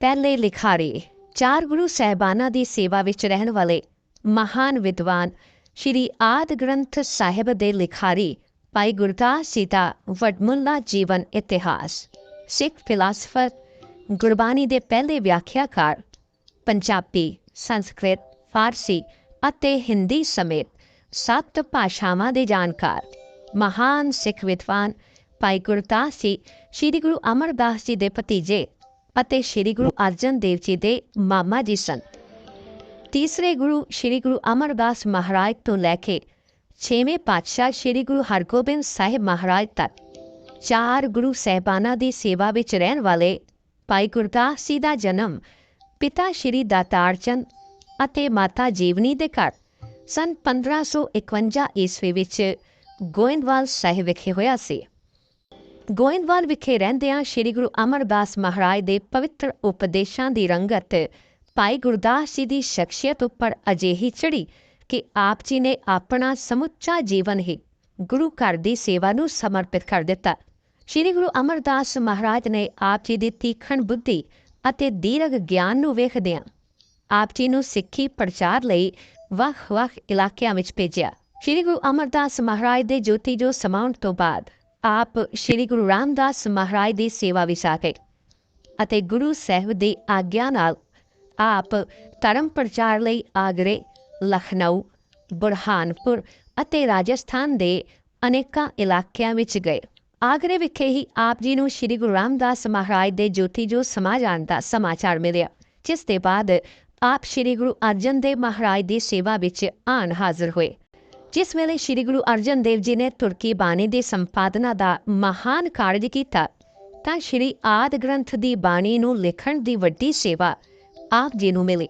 ਪਹਿਲੇ ਲਿਖਾਰੀ ਚਾਰ ਗੁਰੂ ਸਹਿਬਾਨਾਂ ਦੀ ਸੇਵਾ ਵਿੱਚ ਰਹਿਣ ਵਾਲੇ ਮਹਾਨ ਵਿਦਵਾਨ ਸ਼੍ਰੀ ਆਦ ਗ੍ਰੰਥ ਸਾਹਿਬ ਦੇ ਲਿਖਾਰੀ ਭਾਈ ਗੁਰਦਾਸ ਜੀ ਦਾ ਵਡਮੁੱਲਾ ਜੀਵਨ ਇਤਿਹਾਸ, ਸਿੱਖ ਫਿਲਾਸਫਰ, ਗੁਰਬਾਣੀ ਦੇ ਪਹਿਲੇ ਵਿਆਖਿਆਕਾਰ, ਪੰਜਾਬੀ, ਸੰਸਕ੍ਰਿਤ, ਫਾਰਸੀ ਅਤੇ ਹਿੰਦੀ ਸਮੇਤ ਸੱਤ ਭਾਸ਼ਾਵਾਂ ਦੇ ਜਾਣਕਾਰ, ਮਹਾਨ ਸਿੱਖ ਵਿਦਵਾਨ ਭਾਈ ਗੁਰਦਾਸ ਜੀ, ਸ੍ਰੀ ਗੁਰੂ ਅਮਰਦਾਸ ਜੀ ਦੇ ਭਤੀਜੇ ਅਤੇ ਸ੍ਰੀ ਗੁਰੂ ਅਰਜਨ ਦੇਵ ਜੀ ਦੇ ਮਾਮਾ ਜੀ ਸਨ। ਤੀਸਰੇ ਗੁਰੂ ਸ੍ਰੀ ਗੁਰੂ ਅਮਰਦਾਸ ਮਹਾਰਾਜ ਤੋਂ ਲੈ ਕੇ ਛੇਵੇਂ ਪਾਤਸ਼ਾਹ ਸ੍ਰੀ ਗੁਰੂ ਹਰਗੋਬਿੰਦ ਸਾਹਿਬ ਮਹਾਰਾਜ ਤੱਕ ਚਾਰ ਗੁਰੂ ਸਹਿਬਾਨਾਂ ਦੀ ਸੇਵਾ ਵਿੱਚ ਰਹਿਣ ਵਾਲੇ ਭਾਈ ਗੁਰਦਾਸ ਜੀ ਦਾ ਜਨਮ ਪਿਤਾ ਸ਼੍ਰੀ ਦਾਤਾਰ ਚੰਦ ਅਤੇ ਮਾਤਾ ਜੀਵਨੀ ਦੇ ਘਰ ਸਨ 1551 ਈਸਵੀ ਵਿੱਚ ਗੋਇੰਦਵਾਲ ਸਾਹਿਬ ਵਿਖੇ ਹੋਇਆ ਸੀ। ਗੋਇੰਦਵਾਲ ਵਿਖੇ ਰਹਿੰਦਿਆਂ ਸ੍ਰੀ ਗੁਰੂ ਅਮਰਦਾਸ ਮਹਾਰਾਜ ਦੇ ਪਵਿੱਤਰ ਉਪਦੇਸ਼ਾਂ ਦੀ ਰੰਗਤ ਭਾਈ ਗੁਰਦਾਸ ਜੀ ਦੀ ਸ਼ਖਸੀਅਤ ਉੱਪਰ ਅਜਿਹੀ ਚੜੀ ਕਿ ਆਪ ਜੀ ਨੇ ਆਪਣਾ ਸਮੁੱਚਾ ਜੀਵਨ ਹੀ ਗੁਰੂ ਘਰ ਦੀ ਸੇਵਾ ਨੂੰ ਸਮਰਪਿਤ ਕਰ ਦਿੱਤਾ। ਸ੍ਰੀ ਗੁਰੂ ਅਮਰਦਾਸ ਮਹਾਰਾਜ ਨੇ ਆਪ ਜੀ ਦੀ ਤੀਖਣ ਬੁੱਧੀ ਅਤੇ ਦੀਰਘ ਗਿਆਨ ਨੂੰ ਵੇਖਦਿਆਂ ਆਪ ਜੀ ਨੂੰ ਸਿੱਖੀ ਪ੍ਰਚਾਰ ਲਈ ਵੱਖ-ਵੱਖ ਇਲਾਕਿਆਂ ਵਿੱਚ ਭੇਜਿਆ। ਸ੍ਰੀ ਗੁਰੂ ਅਮਰਦਾਸ ਮਹਾਰਾਜ ਦੇ ਜੋਤੀ ਜੋ ਸਮਾਉਣ ਤੋਂ ਬਾਅਦ ਆਪ ਸ੍ਰੀ ਗੁਰੂ ਰਾਮਦਾਸ ਮਹਾਰਾਜ ਦੀ ਸੇਵਾ ਵਿੱਚ ਆ ਗਏ ਅਤੇ ਗੁਰੂ ਸਾਹਿਬ ਦੀ ਆਗਿਆ ਨਾਲ ਆਪ ਧਰਮ ਪ੍ਰਚਾਰ ਲਈ ਆਗਰੇ, ਲਖਨਊ, ਬੁਰਹਾਨਪੁਰ ਅਤੇ ਰਾਜਸਥਾਨ ਦੇ ਅਨੇਕਾਂ ਇਲਾਕਿਆਂ ਵਿੱਚ ਗਏ। ਆਗਰੇ ਵਿਖੇ ਹੀ ਆਪ ਜੀ ਨੂੰ ਸ੍ਰੀ ਗੁਰੂ ਰਾਮਦਾਸ ਮਹਾਰਾਜ ਦੇ ਜੋਤੀ ਜੋ ਸਮਾ ਜਾਣ ਦਾ ਸਮਾਚਾਰ ਮਿਲਿਆ, ਜਿਸ ਦੇ ਬਾਅਦ ਆਪ ਸ੍ਰੀ ਗੁਰੂ ਅਰਜਨ ਦੇਵ ਮਹਾਰਾਜ ਦੀ ਸੇਵਾ ਵਿੱਚ ਆਣ ਹਾਜ਼ਰ ਹੋਏ। ਜਿਸ ਵੇਲੇ ਸ੍ਰੀ ਗੁਰੂ ਅਰਜਨ ਦੇਵ ਜੀ ਨੇ ਤੁਰਕੀ ਬਾਣੀ ਦੇ ਸੰਪਾਦਨਾ ਦਾ ਮਹਾਨ ਕਾਰਜ ਕੀਤਾ, ਤਾਂ ਸ੍ਰੀ ਆਦ ਗ੍ਰੰਥ ਦੀ ਬਾਣੀ ਨੂੰ ਲਿਖਣ ਦੀ ਵੱਡੀ ਸੇਵਾ ਆਪ ਜੀ ਨੂੰ ਮਿਲੀ।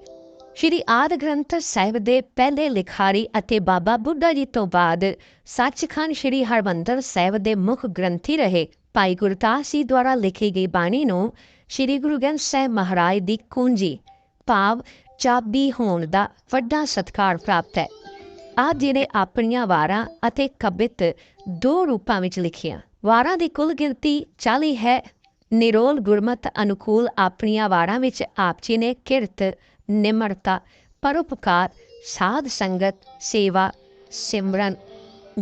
ਸ਼੍ਰੀ ਆਦ ਗ੍ਰੰਥ ਸਾਹਿਬ ਦੇ ਪਹਿਲੇ ਲਿਖਾਰੀ ਅਤੇ ਬਾਬਾ ਬੁੱਢਾ ਜੀ ਤੋਂ ਬਾਅਦ ਸੱਚਖੰਡ ਸ਼੍ਰੀ ਹਰਮੰਦਰ ਸਾਹਿਬ ਦੇ ਮੁੱਖ ਗ੍ਰੰਥੀ ਰਹੇ। ਭਾਈ ਗੁਰਦਾਸ ਜੀ ਦੁਆਰਾ ਲਿਖੀ ਗਈ ਬਾਣੀ ਨੂੰ ਸ਼੍ਰੀ ਗੁਰੂ ਗ੍ਰੰਥ ਸਾਹਿਬ ਮਹਾਰਾਜ ਦੀ ਕੁੰਜੀ, ਭਾਵ ਚਾਬੀ ਹੋਣ ਦਾ ਵੱਡਾ ਸਤਿਕਾਰ ਪ੍ਰਾਪਤ ਹੈ। ਆਪ ਜੀ ਨੇ ਆਪਣੀਆਂ ਵਾਰਾਂ ਅਤੇ ਕਵਿਤ ਦੋ ਰੂਪਾਂ ਵਿੱਚ ਲਿਖੀਆਂ। ਵਾਰਾਂ ਦੀ ਕੁੱਲ ਗਿਣਤੀ 40 ਹੈ। ਨਿਰੋਲ ਗੁਰਮਤ ਅਨੁਕੂਲ ਆਪਣੀਆਂ ਵਾਰਾਂ ਵਿੱਚ ਆਪ ਜੀ ਨੇ ਕਿਰਤ, ਨਿਮਰਤਾ, ਪਰਉਪਕਾਰ, ਸਾਧ ਸੰਗਤ, ਸੇਵਾ, ਸਿਮਰਨ,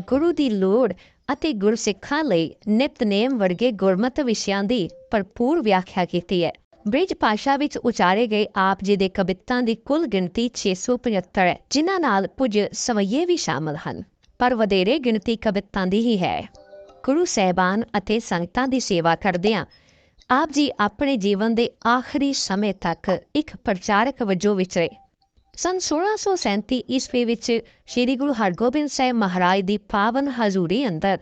ਗੁਰੂ ਦੀ ਲੋੜ ਅਤੇ ਗੁਰਸਿੱਖਾਂ ਲਈ ਨਿਤਨੇਮ ਵਰਗੇ ਗੁਰਮਤ ਵਿਸ਼ਿਆਂ ਦੀ ਭਰਪੂਰ ਵਿਆਖਿਆ ਕੀਤੀ ਹੈ। ਬ੍ਰਿਜ ਭਾਸ਼ਾ ਵਿੱਚ ਉਚਾਰੇ ਗਏ ਆਪ ਜੀ ਦੇ ਕਵਿਤਾਂ ਦੀ ਕੁੱਲ ਗਿਣਤੀ 675 ਹੈ, ਜਿਨ੍ਹਾਂ ਨਾਲ ਕੁਝ ਸਵਈਏ ਵੀ ਸ਼ਾਮਲ ਹਨ। ਪਰ ਵਧੇਰੇ ਗਿਣਤੀ ਕਵਿਤਾਂ ਦੀ ਹੀ ਹੈ। ਗੁਰੂ ਸਹਿਬਾਨ ਅਤੇ ਸੰਗਤਾਂ ਦੀ ਸੇਵਾ ਕਰਦਿਆਂ ਆਪ ਜੀ ਆਪਣੇ ਜੀਵਨ ਦੇ ਆਖਰੀ ਸਮੇਂ ਤੱਕ ਇੱਕ ਪ੍ਰਚਾਰਕ ਵਜੋਂ ਵਿਚਰੇ। ਸਨ 1637 ਈਸਵੀ ਵਿੱਚ ਸ੍ਰੀ ਗੁਰੂ ਹਰਗੋਬਿੰਦ ਸਾਹਿਬ ਮਹਾਰਾਜ ਦੀ ਪਾਵਨ ਹਜ਼ੂਰੀ ਅੰਦਰ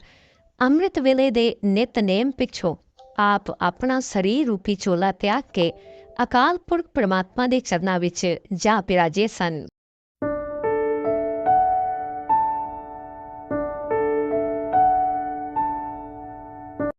ਅੰਮ੍ਰਿਤ ਵੇਲੇ ਦੇ ਨਿਤਨੇਮ ਪਿੱਛੋਂ ਆਪ ਆਪਣਾ ਸਰੀਰ ਰੂਪੀ ਚੋਲਾ ਤਿਆਗ ਕੇ ਅਕਾਲ ਪੁਰਖ ਪ੍ਰਮਾਤਮਾ ਦੇ ਚਰਨਾਂ ਵਿੱਚ ਜਾ ਪਿਰਾਜੇ ਸਨ।